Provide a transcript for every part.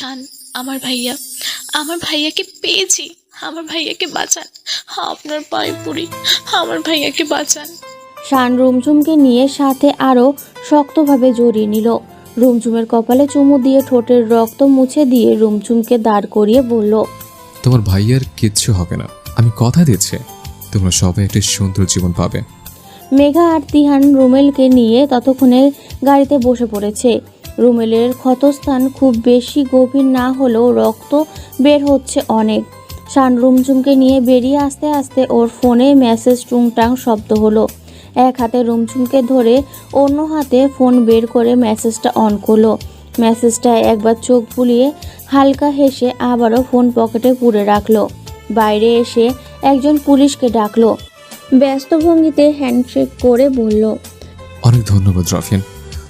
শান আমার ভাইয়া। আমার ভাইয়াকে পেয়েছি। আমার ভাইয়াকে বাঁচান। আপনার পায়ে পড়ি। আমার ভাইয়াকে বাঁচান। শান রুমঝুমকে নিয়ে সাথে আরও শক্তভাবে জড়িয়ে নিল। রুমঝুমের কপালে চুমু দিয়ে ঠোঁটের রক্ত মুছে দিয়ে রুমঝুমকে দাঁড় করিয়ে বলল তোমার ভাইয়ার কিচ্ছু হবে না। আমি কথা দিচ্ছি। তোমরা সবাই একটা সুন্দর জীবন পাবে। মেঘা আর তিহান রুমেলকে নিয়ে ততক্ষণে গাড়িতে বসে পড়েছে। রুমেলের ক্ষতস্থান খুব বেশি গভীর না হলেও রক্ত বের হচ্ছে অনেক। শান রুমঝুমকে নিয়ে বেরিয়ে আসতে আসতে ওর ফোনে মেসেজ টুংটাং শব্দ হলো। এক হাতে রুমঝুমকে ধরে অন্য হাতে ফোন বের করে মেসেজটা অন করল। মেসেজটা একবার চোখ বুলিয়ে হালকা হেসে আবারও ফোন পকেটে পুরে রাখল। বাইরে এসে একজন পুলিশকে ডাকলো। ব্যস্ত ভঙ্গিতে হ্যান্ডশেক করে বলল, অনেক ধন্যবাদ রাফিয়ান।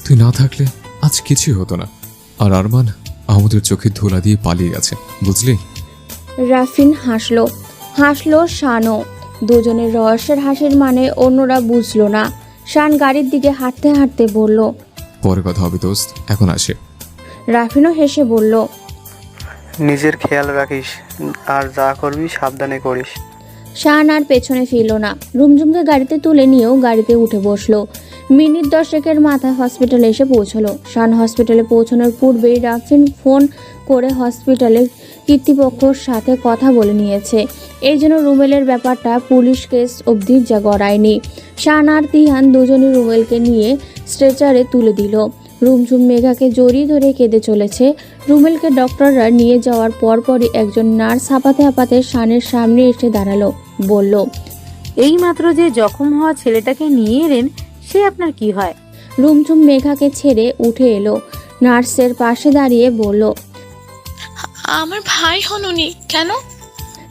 তুই না থাকলে আজ কিছুই হতো না। আর আরমান আমাদের চোখে ধুলা দিয়ে পালিয়ে গেছে বুঝলি? রাফিন হাসলো। হাসলো শানও। দুজনের রহস্যের হাসির মানে অন্যরা বুঝলো না। শান গাড়ির দিকে হাঁটতে হাঁটতে বলল পরে কথা হবে দোস্ত এখন আসে। রাফিনও হেসে বলল নিজের খেয়াল রাখিস আর যা করবি সাবধানে করিস। শান আর পেছনে ফিরল না। রুমঝুমকে গাড়িতে তুলে নিয়েও গাড়িতে উঠে বসল। মিনিট দশেকের মাথায় হসপিটালে এসে পৌঁছলো। শান হসপিটালে পৌঁছানোর পূর্বেই রাফিন ফোন করে হসপিটালের কর্তৃপক্ষর সাথে কথা বলে নিয়েছে। এই জন্য রুমেলের ব্যাপারটা পুলিশ কেস অবধি যা গড়ায়নি। শান আর তিহান দুজনই রুমেলকে নিয়ে স্ট্রেচারে তুলে দিল। রুমঝুম মেঘাকে জড়িয়ে ধরে কেঁদে চলেছে। রুমেলকে ডক্টররা নিয়ে যাওয়ার পরপরই একজন নার্স হাঁপাতে হাঁপাতে শানের সামনে এসে দাঁড়াল। বলল, এইমাত্র যে জখম হওয়া ছেলেটাকে নিয়ে এলেন সে আপনার কি হয়? রুমঝুম মেঘাকে ছেড়ে উঠে এলো। নার্সের পাশে দাঁড়িয়ে বলল আমার ভাই হননি কেন?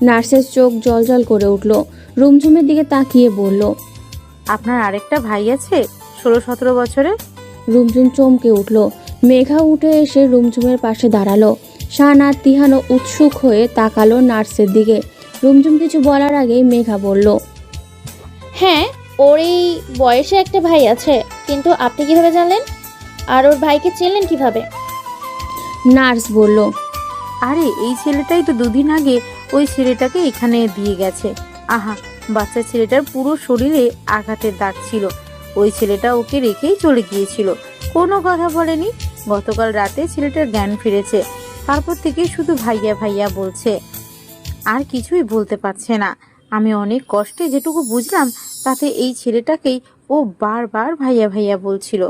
নার্সের চোখ জলজল করে উঠল। রুমঝুমের দিকে তাকিয়ে বলল আপনার আরেকটা ভাই আছে ষোলো সতেরো বছরে রুমঝুম চমকে উঠল। মেঘা উঠে এসে রুমঝুমের পাশে দাঁড়াল। শান আর তিহানও উৎসুক হয়ে তাকালো নার্সের দিকে। রুমঝুম কিছু বলার আগেই মেঘা বলল হ্যাঁ ওর এই বয়সে একটা ভাই আছে, কিন্তু আপনি কীভাবে জানলেন? আর ওর ভাইকে চিনলেন কীভাবে? নার্স বলল, আরে, এই ছেলেটাই তো দুদিন আগে ওই ছেলেটাকে এখানে দিয়ে গেছে। আহা, বাচ্চা ছেলেটার পুরো শরীরে আঘাতের দাগ ছিল। ওই ছেলেটা ওকে রেখেই চলে গিয়েছিল। কোনো কথা বলেনি। গতকাল রাতে ছেলেটার জ্ঞান ফিরেছে। তারপর থেকে শুধু ভাইয়া ভাইয়া বলছে। আর কিছুই বলতে পারছে না। আমি অনেক কষ্টে যেটুকু বুঝলাম তাতে এই ছেলেটাকেই ও বারবার ভাইয়া ভাইয়া বলছিল।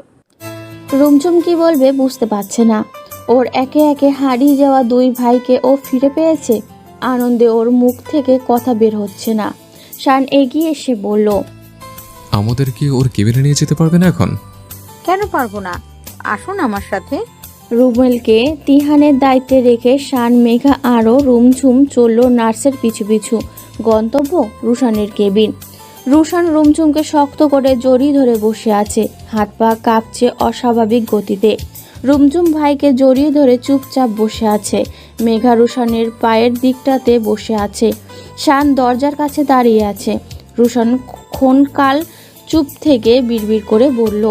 রুমঝুম কি বলবে বুঝতে পারছে না। ওর একে একে হারিয়ে যাওয়া দুই ভাইকে ও ফিরে পেয়েছে। আনন্দে ওর মুখ থেকে কথা বের হচ্ছে না। শান এগিয়ে এসে বলল আমাদের কি ওর কেবিনে নিয়ে যেতে পারবে না এখন? কেন পারব না? আসুন আমার সাথে। রুমেলকে তিহানের দায়িত্বে রেখে শান মেঘা আরও রুমঝুম চলল নার্সের পিছু পিছু। গন্তব্য রুশানের কেবিন। রুশান রুমঝুমকে শক্ত করে জড়িয়ে ধরে বসে আছে। হাত পা কাঁপছে অস্বাভাবিক গতিতে। রুমঝুম ভাইকে জড়িয়ে ধরে চুপচাপ বসে আছে। মেঘা রুশানের পায়ের দিকটাতে বসে আছে। শান দরজার কাছে দাঁড়িয়ে আছে। রুশান ক্ষণকাল চুপ থেকে বিড়বিড় করে বলল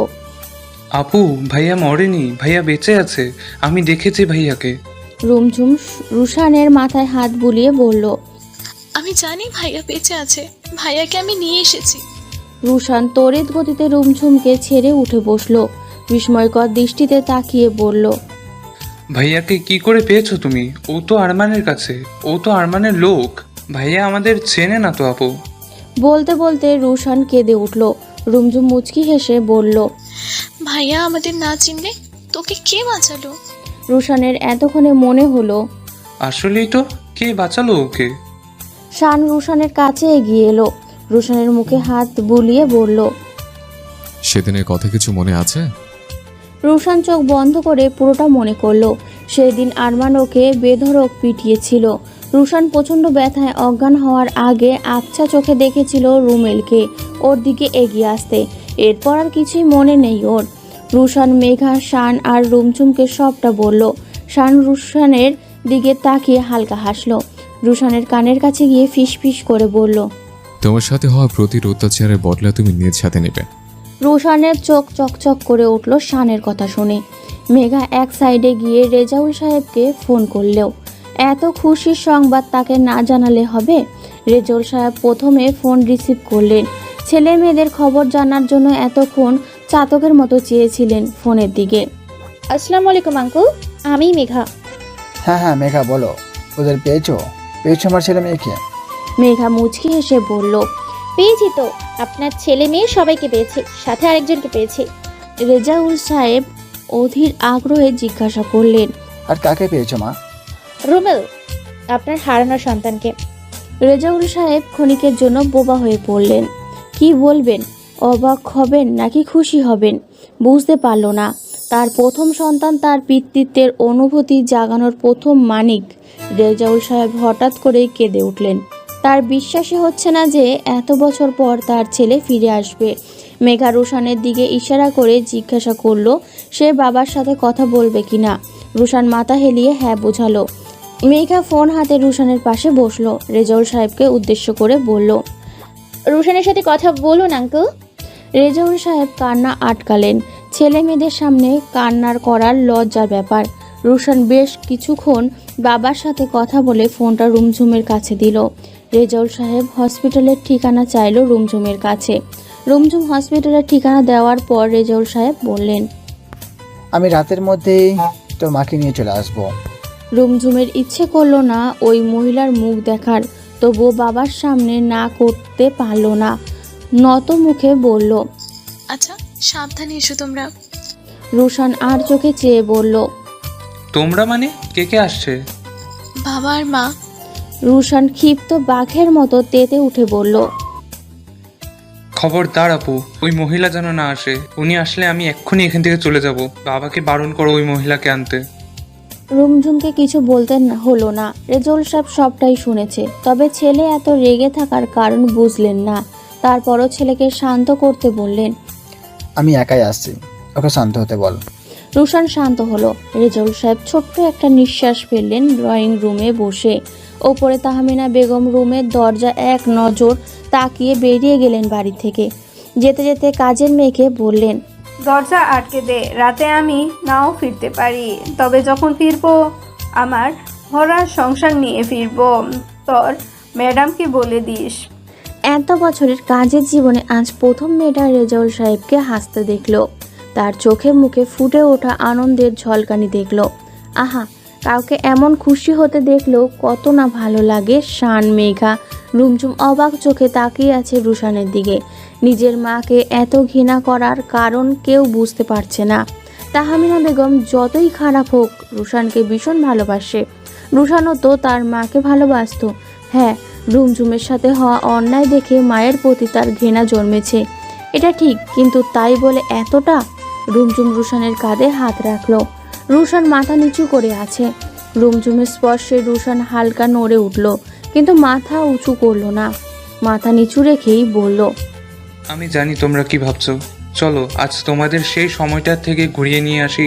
আপু ভাইয়া মরেনি ভাইয়া বেঁচে আছে। আমি দেখেছি ভাইয়াকে। রুমঝুম রুশানের মাথায় হাত বুলিয়ে বলল আমি জানি ভাইয়া বেঁচে আছে। ভাইয়াকে আমি নিয়ে এসেছি। রুশান তড়িৎ গতিতে রুমঝুমকে ছেড়ে উঠে বসল। বিস্ময়কর দৃষ্টিতে তাকিয়ে বলল ভাইয়াকে কি করে পেয়েছ তুমি? ও তো আরমানের কাছে। ও তো আরমানের লোক। ভাইয়া আমাদের চেনে না তো আপু। বলতে বলতে রুশান কেঁদে উঠল। রুমঝুম মুচকি হেসে বলল ভাইয়া আমাদের না চিনলে তোকে কে বাঁচালো? রুশানের এতক্ষণে মনে হলো আসলেই তো কে বাঁচালো ওকে? শান রুশানের কাছে এগিয়ে এলো। রুশানের মুখে হাত বুলিয়ে বলল সেদিনের কথা কিছু মনে আছে? রুশান চোখ বন্ধ করে পুরোটা মনে করল। সেদিন আরমান ওকে বেধড়ক পিটিয়েছিল। রুশান প্রচণ্ড ব্যথায় অজ্ঞান হওয়ার আগে আচ্ছা চোখে দেখেছিল রুমেলকে ওর দিকে এগিয়ে আসতে। এরপর আর কিছুই মনে নেই ওর। রুশান মেঘা শান আর রুমচুমকে সবটা বলল। শান রুশানের দিকে তাকিয়ে হালকা হাসলো। রুশানের কানের কাছে গিয়ে ফিস ফিস করে বলল তোমার সাথে হওয়া প্রতির অত্যাচারের বদলা তুমি নিজ সাথে নেবে। রুশানের চোখ চকচক করে উঠল শানের কথা শুনে। মেঘা এক সাইডে গিয়ে রেজাউল সাহেবকে ফোন করলেও এত খুশির সংবাদ তাকে না জানালে হবে? রেজাউল সাহেব প্রথমে ফোন রিসিভ করলেন। ছেলে মেয়েদের খবর জানার জন্য এতক্ষণ চাতকের মতো চেয়েছিলেন ফোনের দিকে। আসসালামু আলাইকুম আঙ্কুল। আমি মেঘা। হ্যাঁ হ্যাঁ মেঘা বলো। ওদের পেয়েছ? পেয়েছ আমার ছেলে মেয়েকে? মেঘা মুচকি হেসে বলল পেয়েছি তো। আপনার ছেলে মেয়ে সবাইকে পেয়েছে সাথে আরেকজনকে পেয়েছে। রেজাউল সাহেব অধীর আগ্রহে জিজ্ঞাসা করলেন আর কাকে পেয়েছ মা? রুমেল আপনার হারানো সন্তানকে। রেজাউল সাহেব ক্ষণিকের জন্য বোবা হয়ে পড়লেন। কি বলবেন? অবাক হবেন নাকি খুশি হবেন? বুঝতে পারল না। তার প্রথম সন্তান তার পিতৃত্বের অনুভূতি জাগানোর প্রথম মানিক। রেজাউল সাহেব হঠাৎ করেই কেঁদে উঠলেন। তার বিশ্বাসই হচ্ছে না যে এত বছর পর তার ছেলে ফিরে আসবে। মেঘা রুশানের দিকে ইশারা করে জিজ্ঞাসা করল, সে বাবার সাথে কথা বলবে কিনা রুশান মাথা হেলিয়ে হ্যাঁ বোঝালো। মেঘা ফোন হাতে রুশানের পাশে বসল। রেজাউল সাহেবকে উদ্দেশ্য করে বলল, রুশানের সাথে কথা বলুন আঙ্কুল। রেজাউল সাহেব কান্না আটকালেন। ছেলে মেয়েদের সামনে কান্নার করার লজ্জার ব্যাপার। রুশান বেশ কিছুক্ষণ বাবার সাথে কথা বলে ফোনটা রুমঝুমের কাছে দিল। রেজাউল সাহেব হসপিটালের ঠিকানা চাইলো রুমঝুমের কাছে। রুমঝুম হসপিটালের ঠিকানা দেওয়ার পর রেজাউল সাহেব বললেন আমি রাতের মধ্যেই তোর মাকে নিয়ে চলে আসব। রুমঝুমের ইচ্ছে করল না ওই মহিলার মুখ দেখার তবুও বাবার সামনে না করতে পারল না। নত মুখে বলল আচ্ছা সাবধানে এসো তোমরা। রুশান আর চোখে চেয়ে বলল তোমরা মানে কে কে আসছে? বাবা আর মা। রুশান ক্ষিপ্ত বাঘের মতো তেতে উঠে বলল খবরদার আপু ওই মহিলা যেন না আসে। উনি আসলে আমি এক্ষুনি এখান থেকে চলে যাব। বাবাকে বারণ করো ওই মহিলাকে আনতে। রুমঝুমকে কিছু বলতে না- হলো না। রেজল সাহেব সবটাই শুনেছে। তবে ছেলে এত রেগে থাকার কারণ বুঝলেন না। তারপরও ছেলেকে শান্ত করতে বললেন আমি একাই আসছি। ওকে শান্ত হতে বল। রুশান শান্ত হলো। রেজল সাহেব ছোট্ট একটা নিঃশ্বাস ফেললেন ড্রয়িং রুমে বসে। ওপরে তাহমিনা বেগম রুমের দরজা এক নজর তাকিয়ে বেরিয়ে গেলেন বাড়ি থেকে। যেতে যেতে কাজের মেয়েকে বললেন দরজা আটকে দে রাতে আমি নাও ফিরতে পারি। তবে যখন ফিরবো আমার ভরা সংসার নিয়ে ফিরবো। তোর ম্যাডামকে বলে দিস। এত বছরের কাজের জীবনে আজ প্রথম মেয়েটা রেজাউল সাহেবকে হাসতে দেখল। তার চোখে মুখে ফুটে ওঠা আনন্দের ঝলকানি দেখল। আহা, কাউকে এমন খুশি হতে দেখলেও কত না ভালো লাগে শান মেঘা। রুমঝুম অবাক চোখে তাকিয়ে আছে রুশানের দিকে। নিজের মাকে এত ঘৃণা করার কারণ কেউ বুঝতে পারছে না। তাহামিনা বেগম যতই খারাপ হোক, রুশানকে ভীষণ ভালোবাসে। রুশানও তো তার মাকে ভালোবাসতো। হ্যাঁ রুমঝুমের সাথে হওয়া অন্যায় দেখে মায়ের প্রতি তার ঘৃণা জন্মেছে। এটা ঠিক, কিন্তু তাই বলে এতটা? রুমঝুম রুশানের কাঁধে হাত রাখল। রুশান মাথা নিচু করে আছে। রুমঝুমের স্পর্শে রুশান হালকা নড়ে উঠল, কিন্তু মাথা উঁচু করল না। মাথা নিচু রেখেই বলল, আমি জানি তোমরা কি ভাবছ। চলো, আজ তোমাদের সেই সময়টার থেকে ঘুরিয়ে নিয়ে আসি।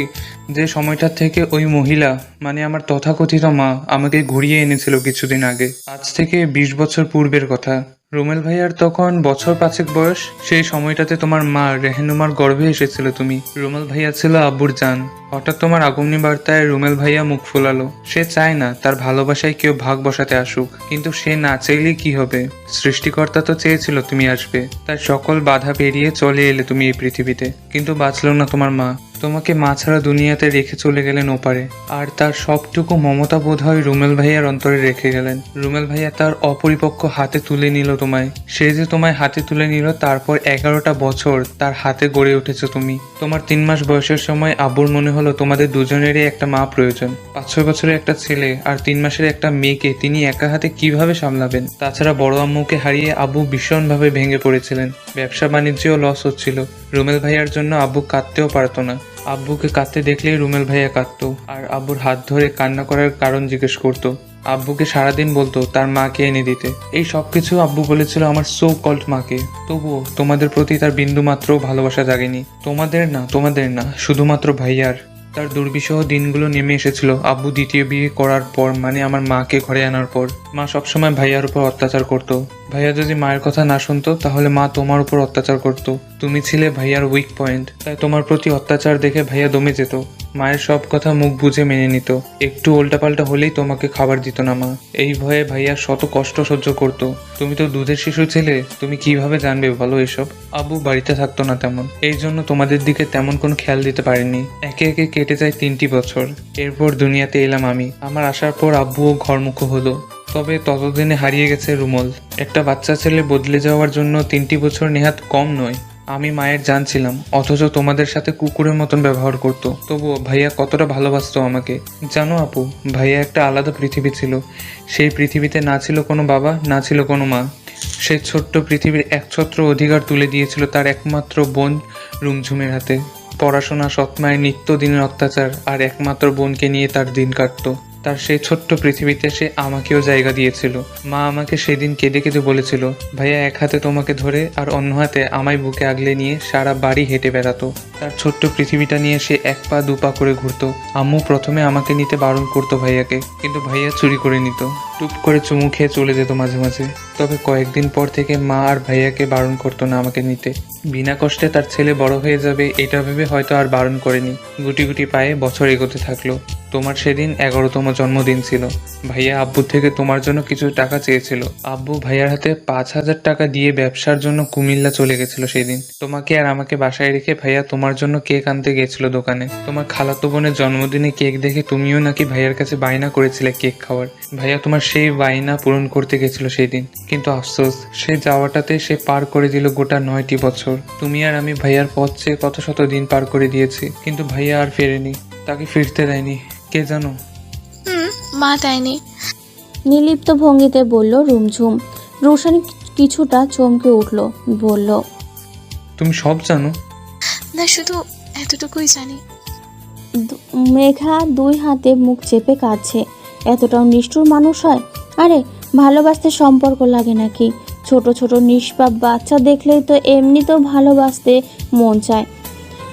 যে সময়টার থেকে ওই মহিলা মানে আমার তথাকথিত মা, আমাকে ঘুরিয়ে এনেছিল কিছুদিন আগে। আজ থেকে বিশ বছর পূর্বের কথা। রুমেল ভাইয়ার তখন বছর পাঁচেক বয়স। সেই সময়টাতে তোমার মা রেহেনুমার গর্ভে এসেছিল তুমি। রুমেল ভাইয়া ছিল আব্বুর জান। হঠাৎ তোমার আগমনী বার্তায় রুমেল ভাইয়া মুখ ফোলালো। সে চায় না তার ভালোবাসায় কেউ ভাগ বসাতে আসুক, কিন্তু সে না চাইলে কি হবে? সৃষ্টিকর্তা তো চেয়েছিল তুমি আসবে। তার সকল বাধা পেরিয়ে চলে এলে তুমি এই পৃথিবীতে, কিন্তু বাঁচলো না তোমার মা। তোমাকে মা ছাড়া দুনিয়াতে রেখে চলে গেলেন ওপারে। আর তার সবটুকু মমতা বোধ হয় রুমেল ভাইয়ার অন্তরে রেখে গেলেন। রুমেল ভাইয়া তার অপরিপক্ক হাতে তুলে নিল তোমায়। সে যে তোমায় হাতে তুলে নিল, তারপর এগারোটা বছর তার হাতে গড়ে উঠেছো তুমি। তোমার তিন মাস বয়সের সময় আব্বুর মনে হলো তোমাদের দুজনেরই একটা মা প্রয়োজন। পাঁচ ছয় বছরের একটা ছেলে আর তিন মাসের একটা মেয়েকে তিনি একা হাতে কীভাবে সামলাবেন? তাছাড়া বড় আম্মুকে হারিয়ে আব্বু ভীষণভাবে ভেঙে পড়েছিলেন। ব্যবসা বাণিজ্যও লস হচ্ছিল। রুমেল ভাইয়ার জন্য আব্বু কাঁদতেও পারতো না। আব্বুকে কাঁদতে দেখলেই রুমেল ভাইয়া কাঁদতো আর আব্বুর হাত ধরে কান্না করার কারণ জিজ্ঞেস করতো। আব্বুকে সারাদিন বলতো তার মাকে এনে দিতে। এই সব কিছু আব্বু বলেছিল আমার সো কল্ড মাকে। তবুও তোমাদের প্রতি তার বিন্দু মাত্র ভালোবাসা জাগেনি। তোমাদের না তোমাদের না, শুধুমাত্র ভাইয়ার। তার দুর্বিষহ দিনগুলো নেমে এসেছিল। আব্বু দ্বিতীয় বিয়ে করার পর মানে আমার মাকে ঘরে আনার পর। মা সবসময় ভাইয়ার উপর অত্যাচার করতো। ভাইয়া যদি মায়ের কথা না শুনতো, তাহলে মা তোমার উপর অত্যাচার করত। তুমি ছিলে ভাইয়ার উইক পয়েন্ট তাই তোমার প্রতি অত্যাচার দেখে ভাইয়া দমে যেত। মায়ের সব কথা মুখ বুঝে মেনে নিত। একটু উল্টাপাল্টা হলেই তোমাকে খাবার দিত না মা। এই ভয়ে ভাইয়া শত কষ্ট সহ্য করতো। তুমি তো দুধের শিশু ছেলে, তুমি কীভাবে জানবে বলো এসব? আব্বু বাড়িতে থাকতো না তেমন। এই জন্য তোমাদের দিকে তেমন কোনো খেয়াল দিতে পারিনি। একে একে কেটে যায় তিনটি বছর। এরপর দুনিয়াতে এলাম আমি। আমার আসার পর আব্বুও ঘরমুখ হলো। তবে ততদিনে হারিয়ে গেছে রুমল। একটা বাচ্চা ছেলে বদলে যাওয়ার জন্য তিনটি বছর নেহাত কম নয়। আমি মায়ের জান ছিলাম, অথচ তোমাদের সাথে কুকুরের মতন ব্যবহার করতো। তবুও ভাইয়া কতটা ভালোবাসতো আমাকে। জানো আপু, ভাইয়া একটা আলাদা পৃথিবী ছিল। সেই পৃথিবীতে না ছিল কোনো বাবা, না ছিল কোনো মা। সে ছোট্ট পৃথিবীর একছত্র অধিকার তুলে দিয়েছিল তার একমাত্র বোন রুমঝুমের হাতে। পড়াশোনা সৎমায়ের নিত্যদিনের অত্যাচার, আর একমাত্র বোনকে নিয়ে তার দিন কাটতো। তার সেই ছোট্ট পৃথিবীতে সে আমাকেও জায়গা দিয়েছিল। মা আমাকে সেদিন কেঁদে কেঁদে বলেছিল, ভাইয়া, এক হাতে তোমাকে ধরে আর অন্য হাতে আমায় বুকে আগলে নিয়ে সারা বাড়ি হেঁটে বেড়াতো। তার ছোট্ট পৃথিবীটা নিয়ে সে এক পা দু পা করে ঘুরতো। আম্মু প্রথমে আমাকে নিতে বারণ করতো ভাইয়াকে, কিন্তু ভাইয়া চুরি করে নিত। টুপ করে চুমু খেয়ে চলে যেত মাঝে মাঝে। তবে কয়েকদিন পর থেকে মা আর ভাইয়াকে বারণ করতো না আমাকে নিতে। বিনা কষ্টে তার ছেলে বড় হয়ে যাবে, এটা ভেবে হয়তো আর বারণ করেনি। গুটি গুটি পায়ে বছর এগোতে থাকল। তোমার সেদিন এগারোতম জন্মদিন ছিল। ভাইয়া আব্বু থেকে তোমার জন্য কিছু টাকা চেয়েছিল। আব্বু ভাইয়ার হাতে পাঁচ হাজার টাকা দিয়ে ব্যবসার জন্য কুমিল্লা চলে গেছিল সেদিন। তোমাকে আর আমাকে বাসায় রেখে ভাইয়া তোমার জন্য কেক আনতে গেছিল দোকানে। তোমার খালাতো বোনের জন্মদিনে কেক দেখে তুমিও নাকি ভাইয়ার কাছে বায়না করেছিলে কেক খাওয়ার। ভাইয়া তোমার সেই বায়না পূরণ করতে গেছিল সেই দিন কিন্তু আফসোস, সে যাওয়াটাতে সে পার করে দিল গোটা নয়টি বছর। তুমি আর আমি ভাইয়ার পথ চেয়ে কত শত দিন পার করে দিয়েছি। কিন্তু ভাইয়া আর ফেরেনি। তাকে ফিরতে দেয়নি। কে জানো? হুম মা দেয়নি। নির্লিপ্ত ভঙ্গিতে বলল রুমঝুম। রোশানি কিছুটা চমকে উঠল বলল তুমি সব জানো? না শুধু এতটুকুই জানি। দু- মেঘা দুই হাতে মুখ চেপে কাঁদছে। এতটাও নিষ্ঠুর মানুষ হয়? আরে ভালোবাসতে সম্পর্ক লাগে নাকি? ছোট ছোট নিষ্পাপ বাচ্চা দেখলেই তো এমনিতেও ভালোবাসতে মন চায়।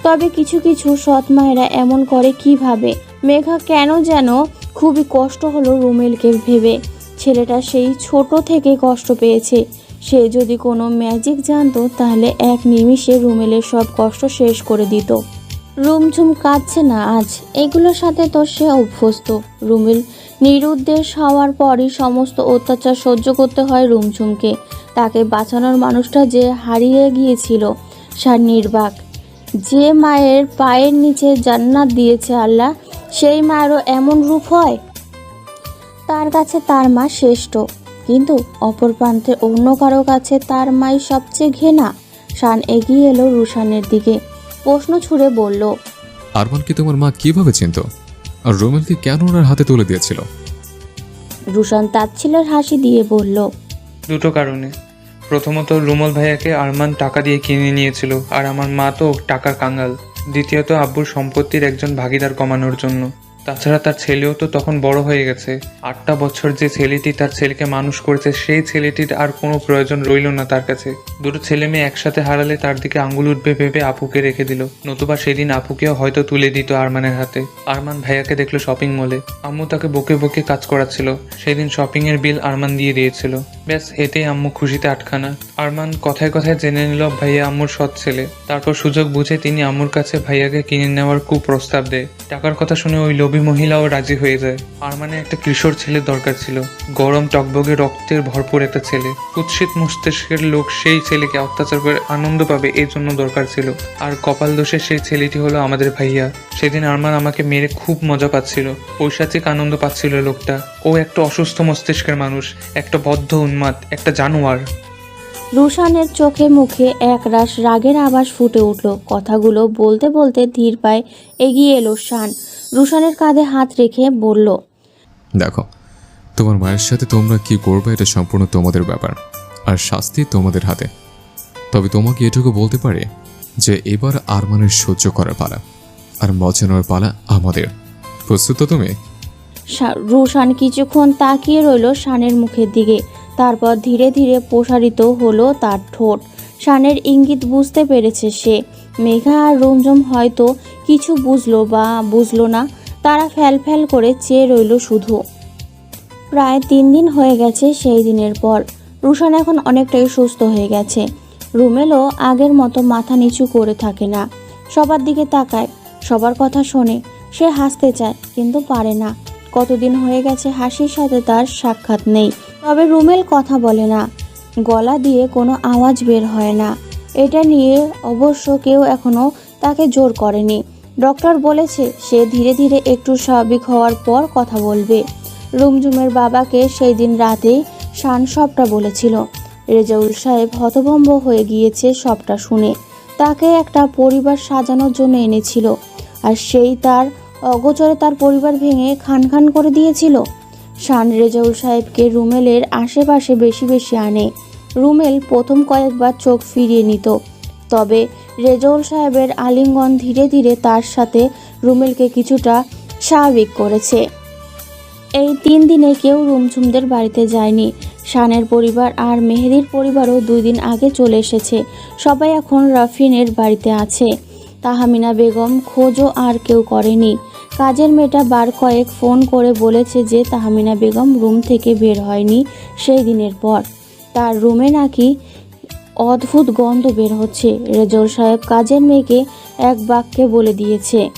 তবে কিছু কিছু সৎ মায়েরা এমন করে কীভাবে মেঘা কেন যেন খুবই কষ্ট হলো রুমেলকে ভেবে। ছেলেটা সেই ছোট থেকে কষ্ট পেয়েছে। সে যদি কোনো ম্যাজিক জানতো, তাহলে এক নিমিষে রুমেলের সব কষ্ট শেষ করে দিত। রুমঝুম কাঁদছে না আজ। এগুলোর সাথে তো সে অভ্যস্ত। রুমেল নিরুদ্দেশ হওয়ার পরই সমস্ত অত্যাচার সহ্য করতে হয় রুমঝুমকে তাকে বাঁচানোর মানুষটা যে হারিয়ে গিয়েছিল, সার নির্বাক। যে মায়ের পায়ের নিচে জান্নাত দিয়েছে আল্লাহ সেই মায়েরও এমন রূপ হয়? তার কাছে তার মা শ্রেষ্ঠ কিন্তু অপর প্রান্তে অন্য কারও কাছে তার মাই সবচেয়ে ঘেনা। শান এগিয়ে এলো রুশানের দিকে। প্রশ্ন ছুড়ে বলল আরমানকে তোমার মা কীভাবে চিনত? আর রোমেলকে কেন ওনার হাতে তুলে দিয়েছিল? রুশান তাচ্ছিলের হাসি দিয়ে বলল দুটো কারণে। প্রথমত রুমল ভাইয়াকে আরমান টাকা দিয়ে কিনে নিয়েছিল আর আমার মা তো টাকার কাঙ্গাল দ্বিতীয়ত আব্বুর সম্পত্তির একজন ভাগিদার কমানোর জন্য। তাছাড়া তার ছেলেও তো তখন বড় হয়ে গেছে। আটটা বছর যে ছেলেটি তার ছেলেকে মানুষ করেছে, সেই ছেলেটির আর কোনো প্রয়োজন রইল না তার কাছে। দুটো ছেলে মেয়ে একসাথে হারালে তার দিকে আঙুল উঠবে ভেবে আপুকে রেখে দিল। নতুবা সেদিন আপুকেও হয়তো তুলে দিত আরমানের হাতে। আরমান ভাইয়াকে দেখল শপিং মলে। আম্মু তাকে বকে বকে কাজ করাচ্ছিল। সেদিন শপিং এর বিল আরমান দিয়ে দিয়েছিল। ব্যাস এতেই আম্মু খুশিতে আটখানা। আরমান কথায় কথায় জেনে নিল, ভাইয়া আম্মুর সৎ ছেলে। তারপর সুযোগ বুঝে তিনি আম্মুর কাছে ভাইয়াকে কিনে নেওয়ার কুপ্রস্তাব দেয়। টাকার কথা শুনে ওই লোভী মহিলাও রাজি হয়ে যায়। আরমানে একটা কিশোর ছেলে দরকার ছিল। গরম টকবগে রক্তের ভরপুর একটা ছেলে। কুৎসিত মস্তিষ্কের লোক সেই ছেলেকে অত্যাচার করে আনন্দ পাবে এই জন্য দরকার ছিল। আর কপাল দোষে সেই ছেলেটি হলো আমাদের ভাইয়া। সেদিন আরমান আমাকে মেরে খুব মজা পাচ্ছিল। পৈশাচিক আনন্দ পাচ্ছিল লোকটা। ও একটা অসুস্থ মস্তিষ্কের মানুষ একটা বদ্ধ উন্মাদ একটা জানোয়ার। রুশানের চোখে মুখে এক রাশ রাগের আভাস ফুটে উঠল। কথাগুলো বলতে বলতে ধীর পায়ে এগিয়ে এলো শান। রুশানের কাঁধে হাত রেখে বলল দেখো তোমার মায়ের সাথে তোমরা কি করবে এটা সম্পূর্ণ তোমাদের ব্যাপার আর শাস্তি তোমাদের হাতে। তবে তোমাকে এটুকু বলতে পারে যে এবার আরমানের সহ্য করার পালা আর মজানোর পালা আমাদের। প্রস্তুত তো তুমি? রুশান কিছুক্ষণ তাকিয়ে রইল শানের মুখের দিকে। তারপর ধীরে ধীরে প্রসারিত হলো তার ঠোঁট। শানের ইঙ্গিত বুঝতে পেরেছে সে। মেঘা আর রুমঝুম হয়তো কিছু বুঝলো বা বুঝলো না। তারা ফ্যাল ফ্যাল করে চেয়ে রইল শুধু। প্রায় তিন দিন হয়ে গেছে সেই দিনের পর। রুশান এখন অনেকটাই সুস্থ হয়ে গেছে। রুমেলও আগের মতো মাথা নিচু করে থাকে না। সবার দিকে তাকায়। সবার কথা শোনে। সে হাসতে চায়, কিন্তু পারে না। কতদিন হয়ে গেছে হাসির সাথে তার সাক্ষাৎ নেই, তবে রুমেল কথা বলে না। গলা দিয়ে কোনো আওয়াজ বের হয় না। এটা নিয়ে অবশ্য কেউ এখনও তাকে জোর করেনি। ডক্টর বলেছে, সে ধীরে ধীরে একটু স্বাভাবিক হওয়ার পর কথা বলবে। রুমঝুমের বাবাকে সেই দিন রাতে শান সবটা বলেছিল। রেজাউল সাহেব হতভম্ব হয়ে গিয়েছে সবটা শুনে। তাকে একটা পরিবার সাজানোর জন্য এনেছিল, আর সেই তার অগোচরে তার পরিবার ভেঙে খান খান করে দিয়েছিল। শান রেজাউল সাহেবকে রুমেলের আশেপাশে বেশি বেশি আনে। রুমেল প্রথম কয়েকবার চোখ ফিরিয়ে নিত। তবে রেজাউল সাহেবের আলিঙ্গন ধীরে ধীরে তার সাথে রুমেলকে কিছুটা স্বাভাবিক করেছে। এই তিন দিনে কেউ রুমঝুমদের বাড়িতে যায়নি। শানের পরিবার আর মেহেদির পরিবারও দুই দিন আগে চলে এসেছে। সবাই এখন রাফিনের বাড়িতে আছে। তাহামিনা বেগম খোঁজও আর কেউ করেনি। কাজের মেয়েটা বার কয়েক ফোন করে বলেছে যে তাহামিনা বেগম রুম থেকে বের হয়নি সেই দিনের পর। তার রুমে নাকি অদ্ভুত গন্ধ বের হচ্ছে। রেজল সাহেব কাজের মেয়েকে এক বাক্যে বলে দিয়েছে।